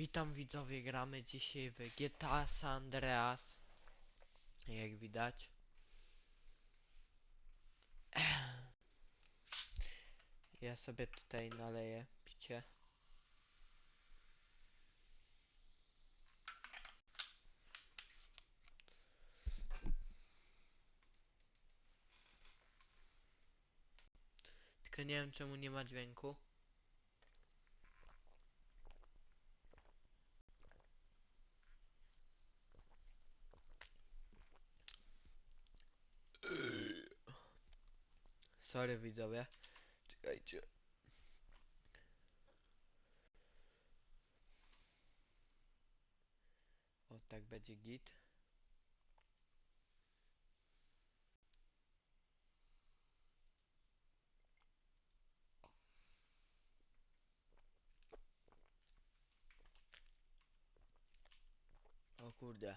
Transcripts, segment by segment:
Witam widzowie, gramy dzisiaj w GTA San Andreas. Jak widać. Ja sobie tutaj naleję picie. Tylko nie wiem czemu nie ma dźwięku. Sorry widzowie. Czekajcie. O tak będzie git. O kurde.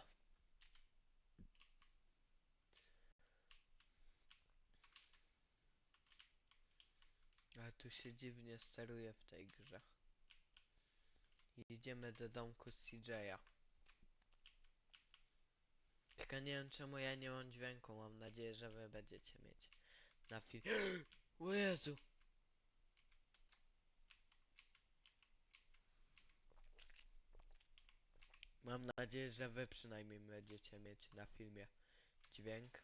Ale tu się dziwnie steruje w tej grze. Idziemy do domku CJ'a. Tylko nie wiem czemu ja nie mam dźwięku, mam nadzieję, że wy będziecie mieć na film. O Jezu! Mam nadzieję, że wy przynajmniej będziecie mieć na filmie dźwięk.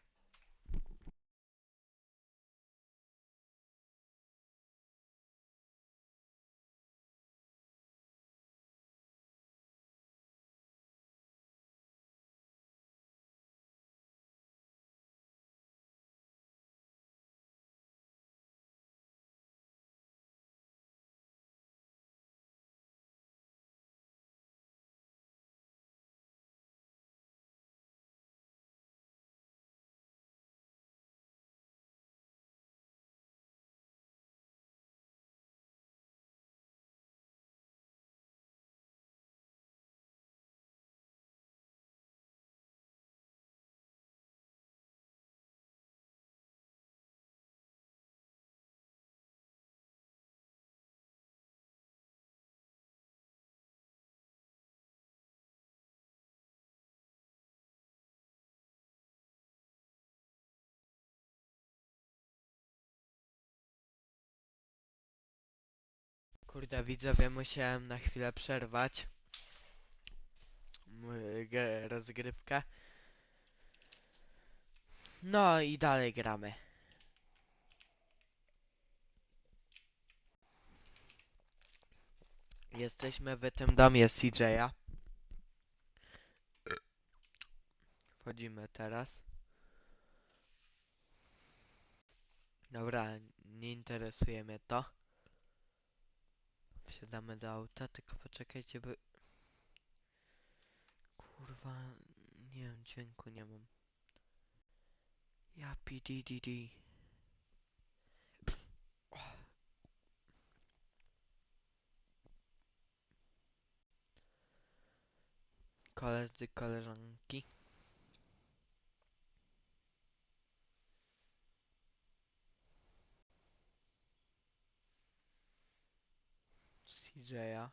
Kurde, widzowie, musiałem na chwilę przerwać rozgrywkę. No i dalej gramy. Jesteśmy w tym domie CJ'a. Wchodzimy teraz. Dobra, nie interesuje mnie to. Wsiadamy do auta, tylko poczekajcie, by... Kurwa, nie wiem, dźwięku nie mam. Ja PDDD. Koledzy, koleżanki. CJ'a.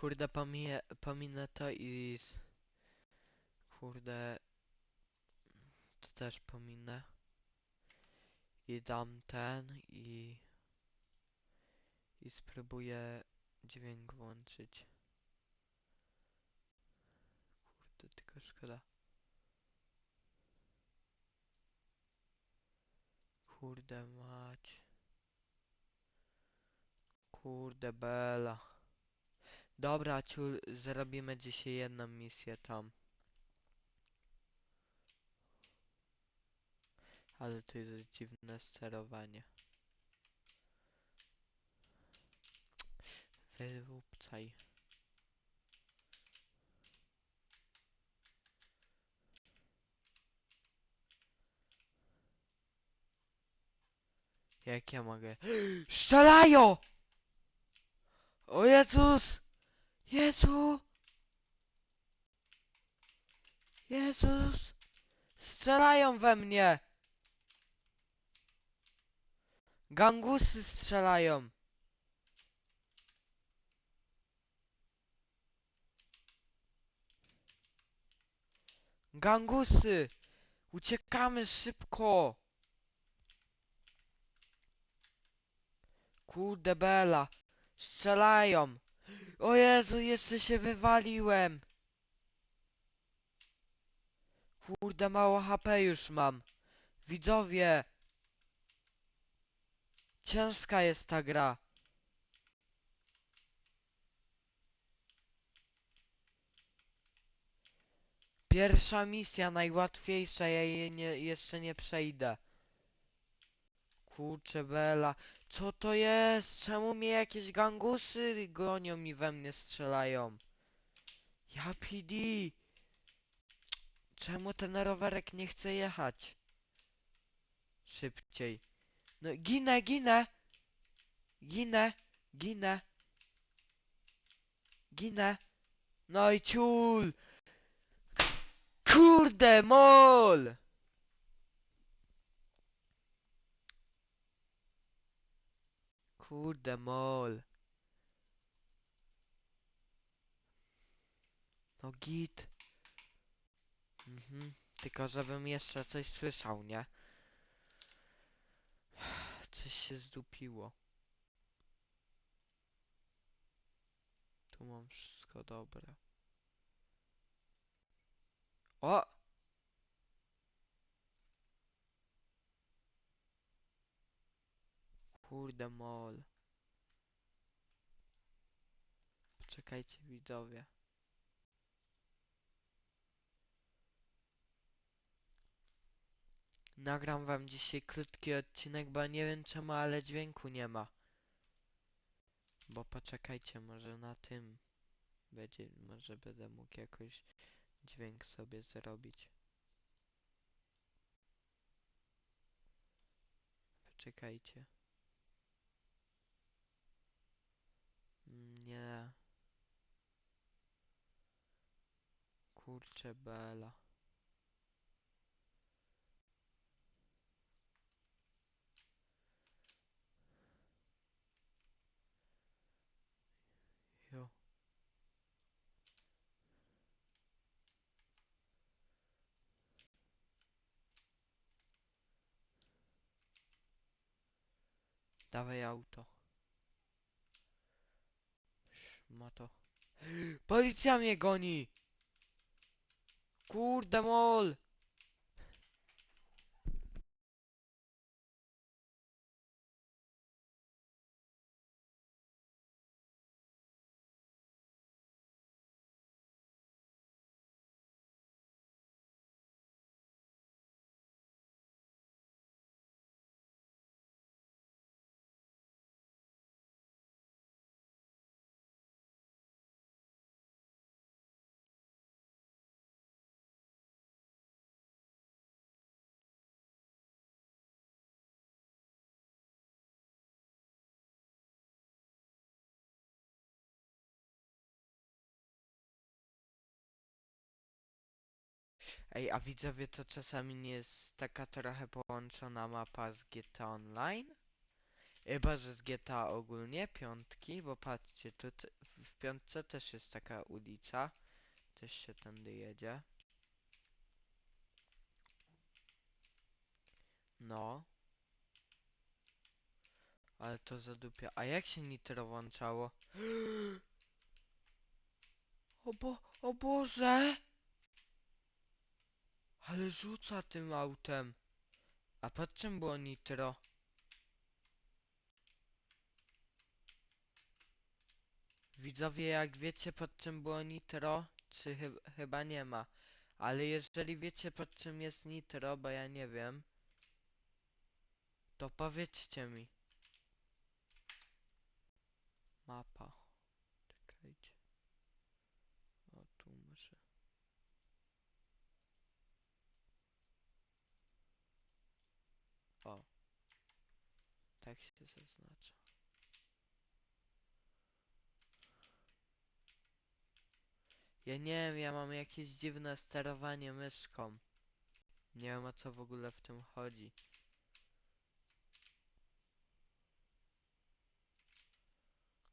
Kurde, pomiję, pominę to i... Kurde... To też pominę. I dam ten i... I spróbuję dźwięk włączyć. Kurde, tylko szkoda. Kurde mać. Kurde bela. Dobra, ciul, zrobimy dzisiaj jedną misję tam. Ale to jest dziwne sterowanie. Wyrupcaj. Jak ja mogę? Strzelają! O Jezus! Jezu! Jezus! Strzelają we mnie! Gangusy strzelają! Gangusy! Uciekamy szybko! Kurde bela! Strzelają! O Jezu, jeszcze się wywaliłem! Kurde, mało HP już mam. Widzowie! Ciężka jest ta gra. Pierwsza misja, najłatwiejsza, ja jej nie, jeszcze nie przejdę. Kurczę bela, co to jest? Czemu mnie jakieś gangusy gonią i we mnie strzelają? Ja PD! Czemu ten rowerek nie chce jechać? Szybciej. No ginę, ginę! Ginę, ginę. Ginę. No i ciul! Kurde, mol! Kurde, mol. No git. Mhm. Tylko żebym jeszcze coś słyszał, nie? Coś się zdupiło. Tu mam wszystko dobre. O! Kurde mol. Poczekajcie widzowie. Nagram wam dzisiaj krótki odcinek, bo nie wiem czemu, ale dźwięku nie ma. Bo poczekajcie, może na tym będzie, może będę mógł jakoś dźwięk sobie zrobić. Poczekajcie. Nie. Kurczę bela. Jo. Dawaj auto. Ma to. Policja mnie goni! Kurde mol! Ej, a widzowie to czasami nie jest taka trochę połączona mapa z GTA Online? Chyba, że z GTA ogólnie, piątki, bo patrzcie, tu w piątce też jest taka ulica, też się tędy jedzie. No. Ale to zadupia. A jak się nitro włączało? O bo... O Boże! Ale rzuca tym autem. A pod czym było nitro? Widzowie, jak wiecie pod czym było nitro, czy chy chyba nie ma. Ale jeżeli wiecie pod czym jest nitro, bo ja nie wiem, to powiedzcie mi. Mapa. Czekajcie. O, tu muszę. O. Tak się zaznacza. Ja nie wiem, ja mam jakieś dziwne sterowanie myszką. Nie wiem o co w ogóle w tym chodzi.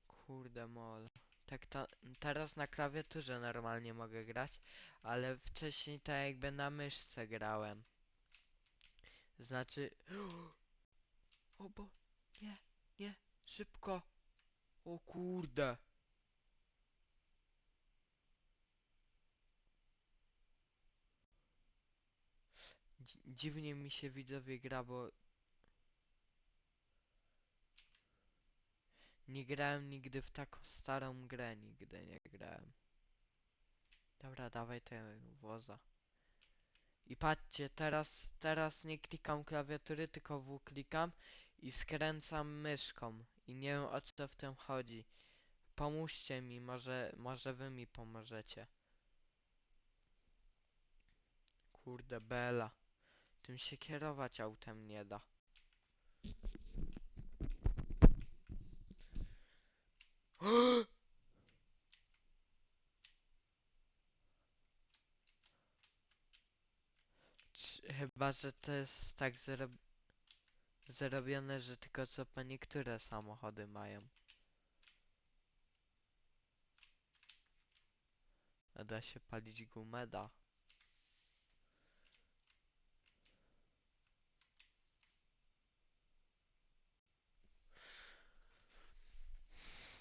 Kurde mol. Tak to, teraz na klawiaturze normalnie mogę grać, ale wcześniej tak jakby na myszce grałem. Znaczy... O bo... Nie, nie, szybko. O kurde. Dzi- dziwnie mi się widzowie gra, bo nie grałem nigdy w taką starą grę, nigdy nie grałem. Dobra, dawaj tego woza. I patrzcie, teraz, teraz nie klikam klawiatury, tylko W klikam i skręcam myszką. I nie wiem o co w tym chodzi. Pomóżcie mi, może, może wy mi pomożecie. Kurde bela. Tym się kierować autem nie da. Chyba, że to jest tak zrob zrobione, że tylko co po niektóre samochody mają. A da się palić gumę? Da.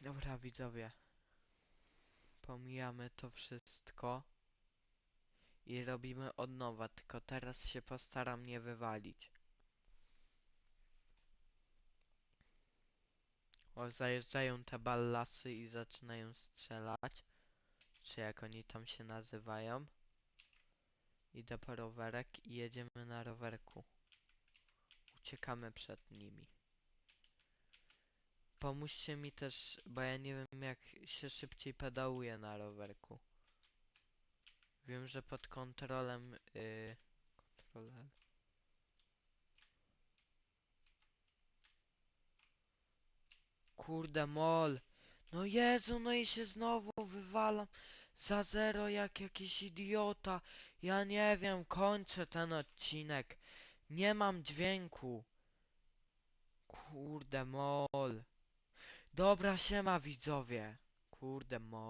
Dobra widzowie. Pomijamy to wszystko. I robimy od nowa, tylko teraz się postaram nie wywalić. O, zajeżdżają te ballasy i zaczynają strzelać. Czy jak oni tam się nazywają. Idę po rowerek i jedziemy na rowerku. Uciekamy przed nimi. Pomóżcie mi też, bo ja nie wiem jak się szybciej pedałuje na rowerku. Wiem, że pod kontrolem... Yy, kontroler. Kurde mol. No Jezu, no i się znowu wywalam za zero jak jakiś idiota. Ja nie wiem, kończę ten odcinek. Nie mam dźwięku. Kurde mol. Dobra, siema widzowie. Kurde mol.